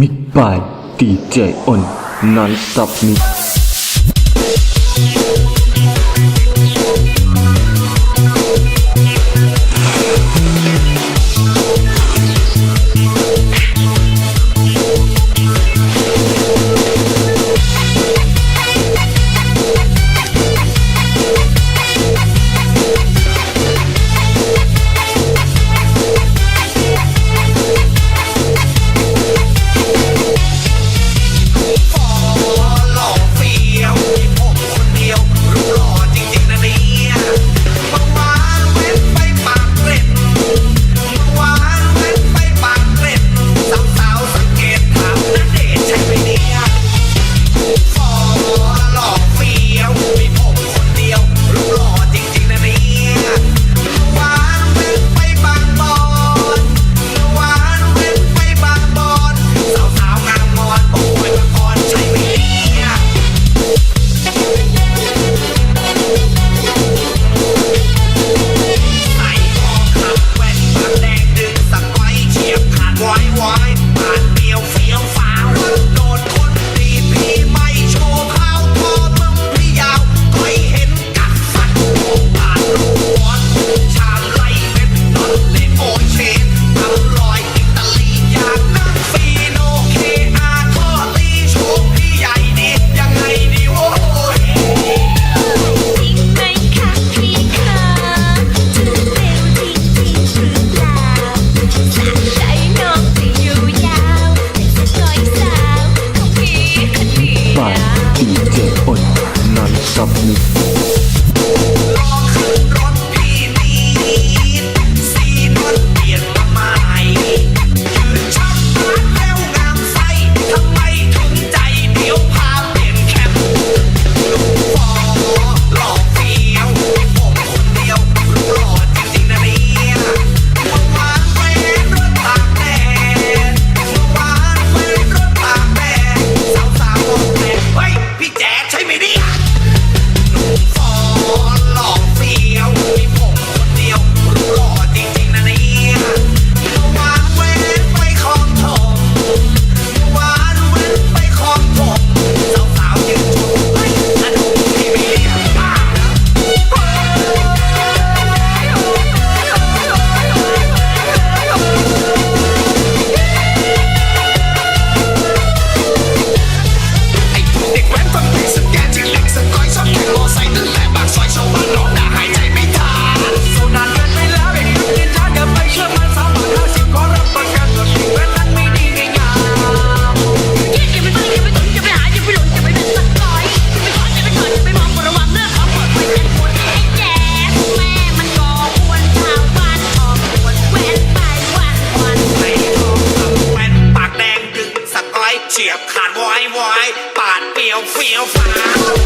มิกบายดีเจออนนอนสต็อปมิ ดีเจอดนอนกับมิ we on fight.